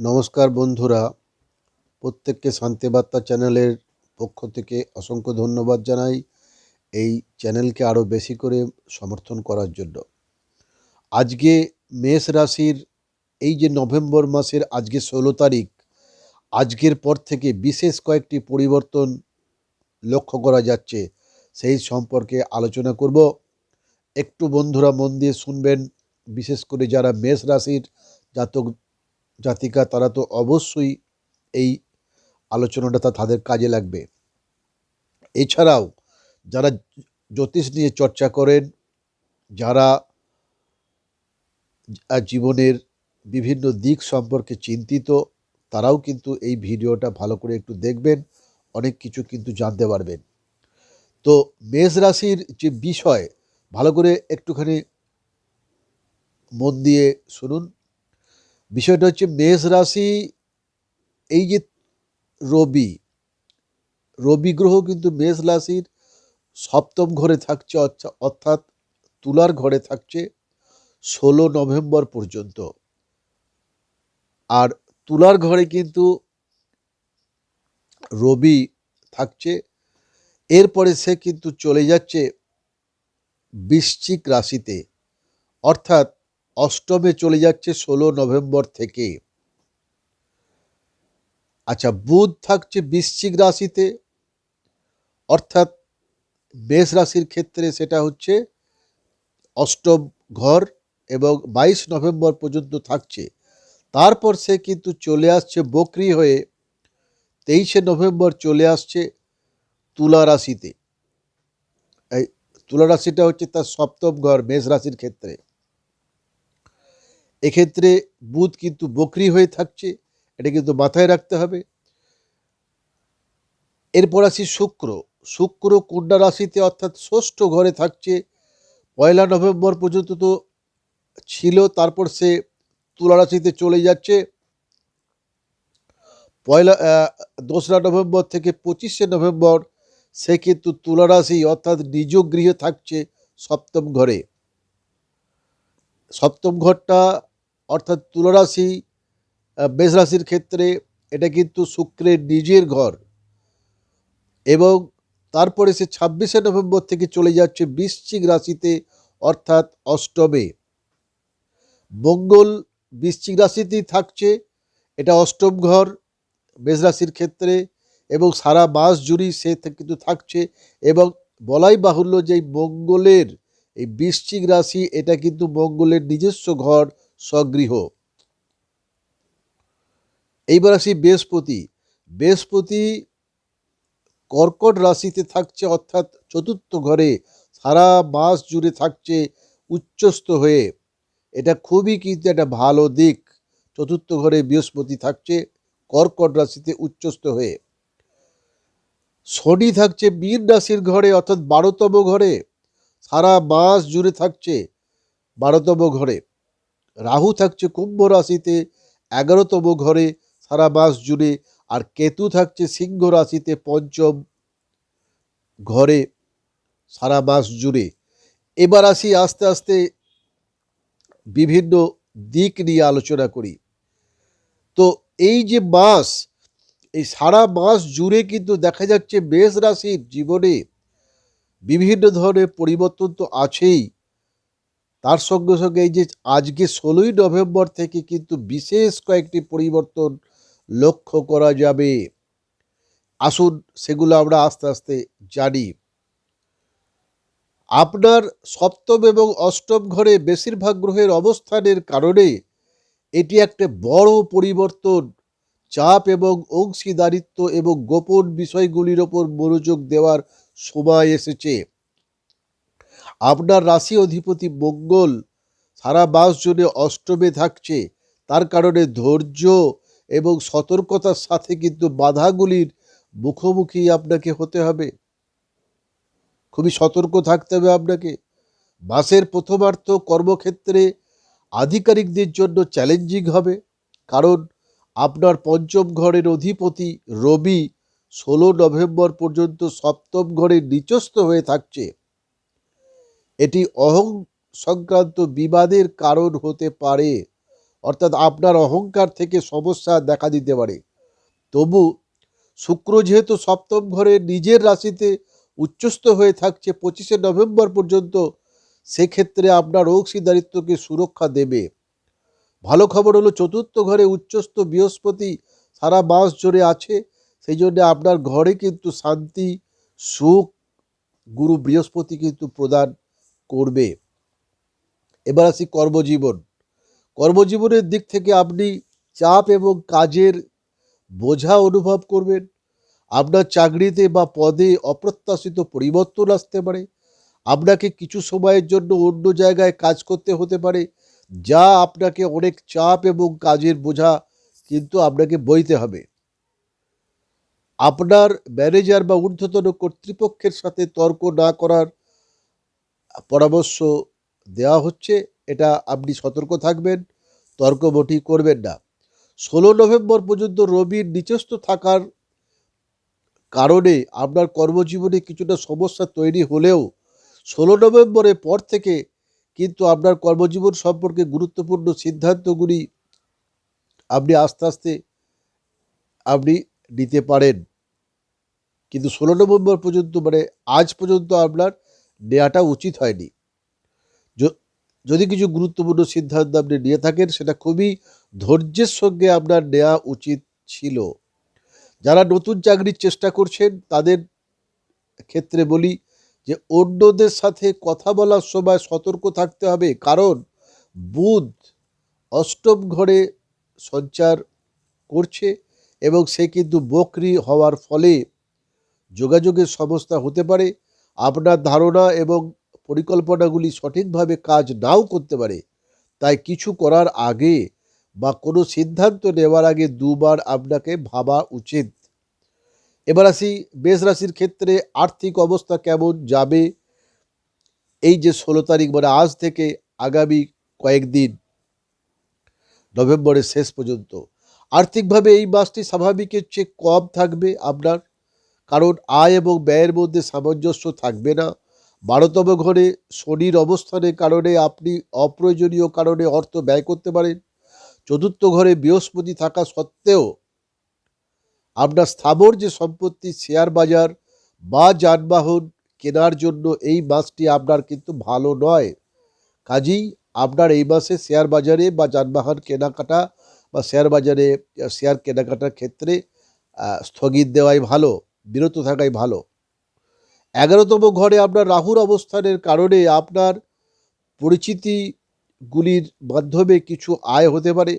নমস্কার বন্ধুরা। প্রত্যেককে শান্তিবার্তা চ্যানেলের পক্ষ থেকে অসংখ্য ধন্যবাদ জানাই। এই চ্যানেলকে আরও বেশি করে সমর্থন করার জন্য। আজকে মেষ রাশির এই যে নভেম্বর মাসের আজকে ষোলো তারিখ, আজকের পর থেকে বিশেষ কয়েকটি পরিবর্তন লক্ষ্য করা যাচ্ছে। সেই সম্পর্কে আলোচনা করব। একটু বন্ধুরা মন দিয়ে শুনবেন। বিশেষ করে যারা মেষ রাশির জাতক জাতিকা, তারা তো অবশ্যই এই আলোচনাটা তা তাদের কাজে লাগবে। এছাড়াও যারা জ্যোতিষ নিয়ে চর্চা করেন, যারা জীবনের বিভিন্ন দিক সম্পর্কে চিন্তিত, তারাও কিন্তু এই ভিডিওটা ভালো করে একটু দেখবেন, অনেক কিছু কিন্তু জানতে পারবেন। তো মেষ রাশির যে বিষয়, ভালো করে একটুখানি মন দিয়ে শুনুন। বিষয়টা হচ্ছে মেষ রাশি, এই যে রবি রবি গ্রহ কিন্তু মেষ রাশির সপ্তম ঘরে থাকছে, অর্থা- অর্থাৎ তুলার ঘরে থাকছে ষোলো নভেম্বর পর্যন্ত। আর তুলার ঘরে কিন্তু রবি থাকছে, এরপরে সে কিন্তু চলে যাচ্ছে বৃশ্চিক রাশিতে, অর্থাৎ অষ্টমে চলে যাচ্ছে ষোলো নভেম্বর থেকে। আচ্ছা বুধ থাকছে বৃশ্চিক রাশিতে, অর্থাৎ মেষ রাশির ক্ষেত্রে সেটা হচ্ছে অষ্টম ঘর এবং বাইশ নভেম্বর পর্যন্ত থাকছে। তারপর সে কিন্তু চলে আসছে বকরি হয়ে, তেইশে নভেম্বর চলে আসছে তুলা রাশিতে। এই তুলা রাশিটা হচ্ছে তার সপ্তম ঘর মেষ রাশির ক্ষেত্রে। এক্ষেত্রে বুধ কিন্তু বকরি হয়ে থাকছে, এটা কিন্তু মাথায় রাখতে হবে। এরপর আসি শুক্র। শুক্র কন্যা রাশিতে অর্থাৎ ষষ্ঠ ঘরে থাকছে। পয়লা নভেম্বর পর্যন্ত তো ছিল, তারপর সে তুলা রাশিতে চলে যাচ্ছে। পয়লা দোসরা নভেম্বর থেকে পঁচিশে নভেম্বর সে কিন্তু তুলা রাশি অর্থাৎ নিজ গৃহে থাকছে সপ্তম ঘরে। সপ্তম ঘরটা অর্থাৎ তুলা রাশি আহ, মেষ রাশির ক্ষেত্রে এটা কিন্তু শুক্রের নিজের ঘর এবং তারপরে সে ছাব্বিশে নভেম্বর থেকে চলে যাচ্ছে বৃশ্চিক রাশিতে অর্থাৎ অষ্টমে। মঙ্গল বৃশ্চিক রাশিতেই থাকছে এটা অষ্টম ঘর মেষ রাশির ক্ষেত্রে এবং সারা মাস জুড়েই সে কিন্তু থাকছে এবং বলাই বাহুল্য যে মঙ্গলের এই বৃশ্চিক রাশি এটা কিন্তু মঙ্গলের নিজস্ব ঘর স্বগৃহ। এইবার আসি বৃহস্পতি। বৃহস্পতি কর্কট রাশিতে থাকছে, অর্থাৎ চতুর্থ ঘরে সারা মাস জুড়ে থাকছে উচ্চস্থ হয়ে। এটা খুবই কিন্তু একটা ভালো দিক। চতুর্থ ঘরে বৃহস্পতি থাকছে, কর্কট রাশিতে উচ্চস্থ হয়ে। শনি থাকছে মীন রাশির ঘরে, অর্থাৎ বারোতম ঘরে। সারা মাস জুড়ে থাকছে বারোতম ঘরে। রাহু থাকছে কুম্ভ রাশিতে, এগারোতম ঘরে সারা মাস জুড়ে, আর কেতু থাকছে সিংহ রাশিতে পঞ্চম ঘরে সারা মাস জুড়ে। এবার আসি আস্তে আস্তে বিভিন্ন দিক নিয়ে আলোচনা করি। তো এই যে মাস, এই সারা মাস জুড়ে কিন্তু দেখা যাচ্ছে মেষ রাশির জীবনে বিভিন্ন ধরনের পরিবর্তন তো আছেই। তার সঙ্গে সঙ্গে এই যে আজকে ষোলোই নভেম্বর থেকে কিন্তু বিশেষ কয়েকটি পরিবর্তন লক্ষ্য করা যাবে। আসুন সেগুলো আমরা আস্তে আস্তে জানি। আপনার সপ্তম এবং অষ্টম ঘরে বেশিরভাগ গ্রহের অবস্থানের কারণে এটি একটা বড় পরিবর্তন। চাপ এবং অংশীদারিত্ব এবং গোপন বিষয়গুলির ওপর মনোযোগ দেওয়ার সময় এসেছে। আপনার রাশি অধিপতি মঙ্গল। সারা মাস জুড়ে অষ্টমে থাকছে। তার কারণে ধৈর্য এবং সতর্কতার সাথে কিন্তু বাধাগুলির মুখোমুখি আপনাকে হতে হবে। খুবই সতর্ক থাকতে হবে আপনাকে। মাসের প্রথমার্থ কর্মক্ষেত্রে আধিকারিকদের জন্য চ্যালেঞ্জিং হবে। কারণ আপনার পঞ্চম ঘরের অধিপতি রবি ষোলো নভেম্বর পর্যন্ত সপ্তম ঘরে নিচস্থ হয়ে থাকছে। এটি অহং সংক্রান্ত বিবাদের কারণ হতে পারে। অর্থাৎ আপনার অহংকার থেকে সমস্যা দেখা দিতে পারে। তবু শুক্র যেহেতু সপ্তম ঘরে নিজের রাশিতে উচ্চস্থ হয়ে থাকছে পঁচিশে নভেম্বর পর্যন্ত, সেক্ষেত্রে আপনার অংশীদারিত্বকে সুরক্ষা দেবে। ভালো খবর হলো চতুর্থ ঘরে উচ্চস্থ বৃহস্পতি সারা মাস জুড়ে আছে সেই জন্য আপনার ঘরে কিন্তু শান্তি, সুখ, গুরু বৃহস্পতি কিন্তু প্রদান করবে। এবার আসি কর্মজীবন। কর্মজীবনের দিক থেকে আপনি চাপ এবং কাজের বোঝা অনুভব করবেন। আপনার চাকরিতে বা পদে অপ্রত্যাশিত পরিবর্তন আসতে পারে। আপনাকে কিছু সময়ের জন্য অন্য জায়গায় কাজ করতে হতে পারে, যা আপনাকে অনেক চাপ এবং কাজের বোঝা কিন্তু আপনাকে বইতে হবে। আপনার ম্যানেজার বা ঊর্ধ্বতন কর্তৃপক্ষের সাথে তর্ক না করার পরামর্শ দেওয়া হচ্ছে, এটা আপনি সতর্ক থাকবেন তর্ক মোটি করবেন না। ষোলো নভেম্বর পর্যন্ত রবির নিচস্থ থাকার কারণে আপনার কর্মজীবনে কিছুটা সমস্যা তৈরি হলেও ষোলো নভেম্বরের পর থেকে কিন্তু আপনার কর্মজীবন সম্পর্কে গুরুত্বপূর্ণ সিদ্ধান্তগুলি আপনি আস্তে আস্তে আপনি নিতে পারেন। কিন্তু ষোলো নভেম্বর পর্যন্ত মানে আজ পর্যন্ত আপনার নেওয়াটা উচিত হয়নি। যদি কিছু গুরুত্বপূর্ণ সিদ্ধান্ত আপনি নিয়ে থাকেন, সেটা খুবই ধৈর্যের সঙ্গে আপনার নেওয়া উচিত ছিল। যারা নতুন চাকরির চেষ্টা করছেন, তাদের ক্ষেত্রে বলি যে, অন্যদের সাথে কথা বলার সময় সতর্ক থাকতে হবে। কারণ, বুধ অষ্টম ঘরে সঞ্চার করছে এবং সে কিন্তু বকরি হওয়ার ফলে যোগাযোগের সমস্যা হতে পারে। আপনার ধারণা এবং পরিকল্পনাগুলি সঠিকভাবে কাজ নাও করতে পারে, তাই কিছু করার আগে বা কোনো সিদ্ধান্ত নেওয়ার আগে দুবার আপনাকে ভাবা উচিত। এবার আসি বেশ রাশির ক্ষেত্রে আর্থিক অবস্থা কেমন যাবে? এই যে ষোলো তারিখ মানে আজ থেকে আগামী কয়েকদিন, নভেম্বরের শেষ পর্যন্ত। আর্থিকভাবে এই মাসটি স্বাভাবিকের চেয়ে কম থাকবে আপনার। কারণ আয় এবং ব্যয়ের মধ্যে সামঞ্জস্য থাকবে না। বারোতম ঘরে শনির অবস্থানের কারণে আপনি অপ্রয়োজনীয় কারণে অর্থ ব্যয় করতে পারেন। চতুর্থ ঘরে বৃহস্পতি থাকা সত্ত্বেও আপনার স্থাবর যে সম্পত্তি, শেয়ার বাজার বা যানবাহন কেনার জন্য এই মাসটি আপনার কিন্তু ভালো নয়। কাজেই আপনার এই মাসে শেয়ার বাজারে বা যানবাহন কেনাকাটা বা শেয়ার বাজারে, শেয়ার কেনাকাটার ক্ষেত্রে স্থগিত দেওয়াই ভালো। বিরত থাকাই ভালো। এগারোতম ঘরে আপনার রাহুর অবস্থানের কারণে আপনার পরিচিতিগুলির মাধ্যমে কিছু আয় হতে পারে।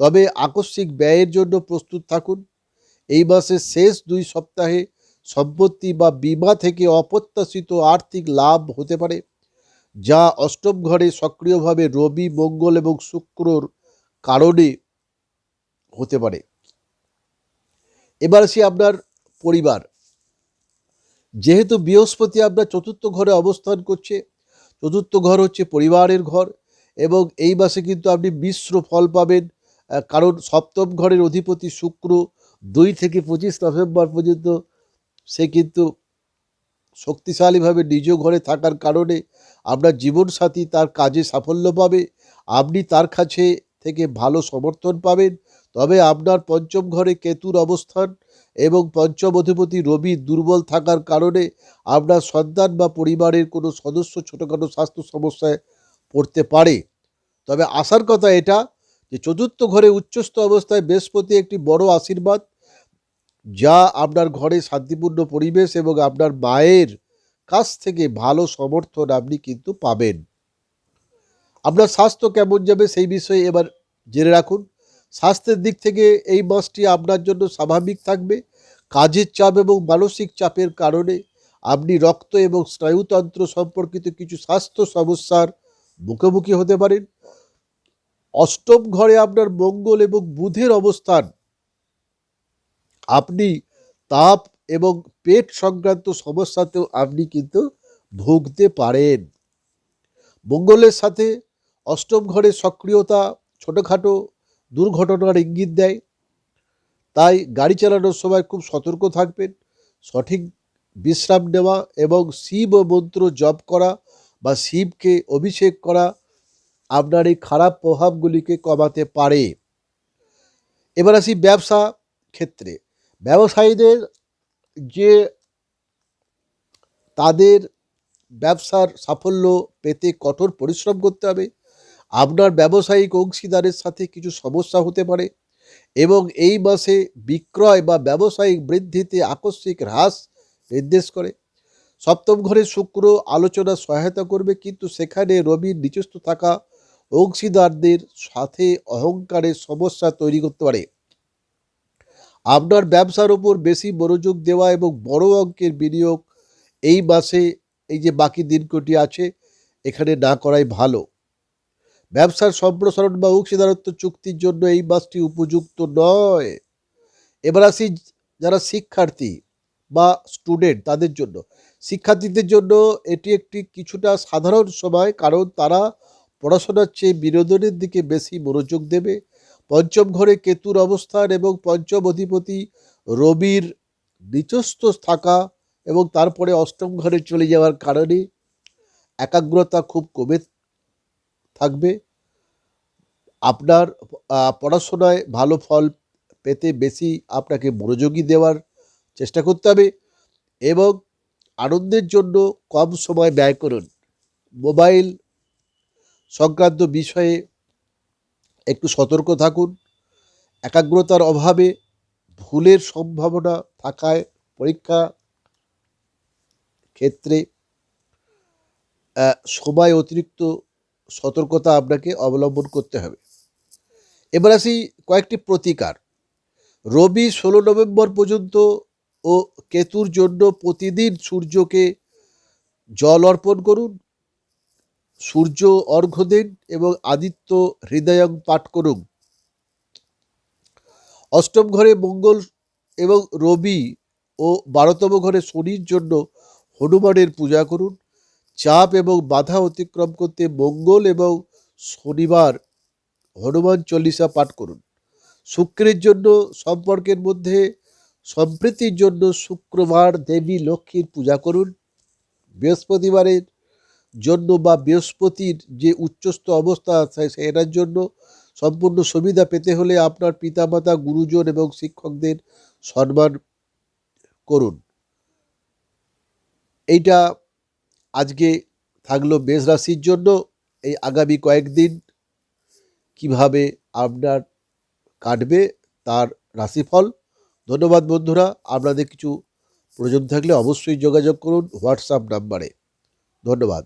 তবে আকস্মিক ব্যয়ের জন্য প্রস্তুত থাকুন। এই মাসের শেষ দুই সপ্তাহে সম্পত্তি বা বিমা থেকে অপ্রত্যাশিত আর্থিক লাভ হতে পারে, যা অষ্টম ঘরে সক্রিয়ভাবে রবি, মঙ্গল এবং শুক্রর কারণে হতে পারে। এবার সে আপনার পরিবার। যেহেতু বৃহস্পতি আপনার চতুর্থ ঘরে অবস্থান করছে, চতুর্থ ঘর হচ্ছে পরিবারের ঘর এবং এই মাসে কিন্তু আপনি মিশ্র ফল পাবেন কারণ সপ্তম ঘরের অধিপতি শুক্র দুই থেকে পঁচিশ নভেম্বর পর্যন্ত সে কিন্তু শক্তিশালীভাবে নিজ ঘরে থাকার কারণে আপনার জীবনসাথী তার কাজে সাফল্য পাবে, আপনি তার কাছে থেকে ভালো সমর্থন পাবেন। তবে আপনার পঞ্চম ঘরে কেতুর অবস্থান এবং পঞ্চম অধিপতি রবি দুর্বল থাকার কারণে আপনার সন্তান বা পরিবারের কোনো সদস্য ছোটোখাটো স্বাস্থ্য সমস্যায় পড়তে পারে। তবে আসার কথা এটা যে চতুর্থ ঘরে উচ্চস্থ অবস্থায় বৃহস্পতি একটি বড় আশীর্বাদ, যা আপনার ঘরে শান্তিপূর্ণ পরিবেশ এবং আপনার মায়ের কাছ থেকে ভালো সমর্থন আপনি কিন্তু পাবেন। আপনার স্বাস্থ্য কেমন যাবে সেই বিষয়ে এবার জেনে রাখুন। স্বাস্থ্যের দিক থেকে এই মাসটি আপনার জন্য স্বাভাবিক থাকবে। কাজের চাপ এবং মানসিক চাপের কারণে আপনি রক্ত এবং স্নায়ুতন্ত্র সম্পর্কিত কিছু স্বাস্থ্য সমস্যার মুখোমুখি হতে পারেন। অষ্টম ঘরে আপনার মঙ্গল এবং বুধের অবস্থান। আপনি তাপ এবং পেট সংক্রান্ত সমস্যাতেও আপনি কিন্তু ভুগতে পারেন। মঙ্গলের সাথে অষ্টম ঘরের সক্রিয়তা, ছোটোখাটো দুর্ঘটনার ইঙ্গিত দেয়। তাই গাড়ি চালানোর সময় খুব সতর্ক থাকবেন। সঠিক বিশ্রাম নেওয়া এবং শিব মন্ত্র জপ করা বা শিবকে অভিষেক করা আপনার এই খারাপ প্রভাবগুলিকে কমাতে পারে। এবার আসি ব্যবসা ক্ষেত্রে। ব্যবসায়ীদের যে তাদের ব্যবসার সাফল্য পেতে কঠোর পরিশ্রম করতে হবে। আপনার ব্যবসায়িক অংশীদারের সাথে কিছু সমস্যা হতে পারে এবং এই মাসে বিক্রয় বা ব্যবসায়িক বৃদ্ধিতে আকস্মিক হ্রাস নির্দেশ করে। সপ্তম ঘরে শুক্র আলোচনা সহায়তা করবে, কিন্তু সেখানে রবির নিচস্থ থাকা অংশীদারদের সাথে অহংকারের সমস্যা তৈরি করতে পারে। আপনার ব্যবসার উপর বেশি মনোযোগ দেওয়া এবং বড় অঙ্কের বিনিয়োগ এই মাসে, এই যে বাকি দিনকটি আছে, এখানে না করাই ভালো। ব্যবসার সম্প্রসারণ বা অংশীদারত্ব চুক্তির জন্য এই মাসটি উপযুক্ত নয়। এবার আসি যারা শিক্ষার্থী বা স্টুডেন্ট তাদের জন্য। শিক্ষার্থীদের জন্য এটি একটি কিছুটা সাধারণ সময় কারণ তারা পড়াশোনার চেয়ে বিনোদনের দিকে বেশি মনোযোগ দেবে। পঞ্চম ঘরে কেতুর অবস্থান এবং পঞ্চম অধিপতি রবির নিচস্থ থাকা এবং তারপরে অষ্টম ঘরে চলে যাওয়ার কারণে একাগ্রতা খুব কমে থাকবে। আপনার পড়াশোনায় ভালো ফল পেতে বেশি আপনাকে মনোযোগী দেওয়ার চেষ্টা করতে হবে এবং আনন্দের জন্য কম সময় ব্যয় করুন। মোবাইল সংক্রান্ত বিষয়ে একটু সতর্ক থাকুন। একাগ্রতার অভাবে ভুলের সম্ভাবনা থাকায় পরীক্ষা ক্ষেত্রে সময় অতিরিক্ত সতর্কতা আপনাকে অবলম্বন করতে হবে। এবার আসি কয়েকটি প্রতিকার। রবি ষোলো নভেম্বর পর্যন্ত ও কেতুর জন্য প্রতিদিন সূর্যকে জল অর্পণ করুন, সূর্য অর্ঘ্য দিন এবং আদিত্য হৃদয়ং পাঠ করুন। অষ্টম ঘরে মঙ্গল এবং রবি ও বারোতম ঘরে শনির জন্য হনুমানের পূজা করুন। চাপ এবং বাধা অতিক্রম করতে মঙ্গল এবং শনিবার হনুমান চল্লিশা পাঠ করুন। শুক্রের জন্য সম্পর্কের মধ্যে, সম্প্রীতির জন্য শুক্রবার দেবী লক্ষ্মীর পূজা করুন। বৃহস্পতিবারের জন্য বা বৃহস্পতির যে উচ্চস্থ অবস্থা সেটার জন্য সম্পূর্ণ সুবিধা পেতে হলে আপনার পিতামাতা, গুরুজন এবং শিক্ষকদের সম্মান করুন। এইটা আজকে থাকল মেষ রাশির জন্য, এই আগামী কয়েকদিন কীভাবে আপনার কাটবে তার রাশিফল। ধন্যবাদ বন্ধুরা, আপনাদের কিছু প্রয়োজন থাকলে অবশ্যই যোগাযোগ করুন হোয়াটসঅ্যাপ নাম্বারে। ধন্যবাদ।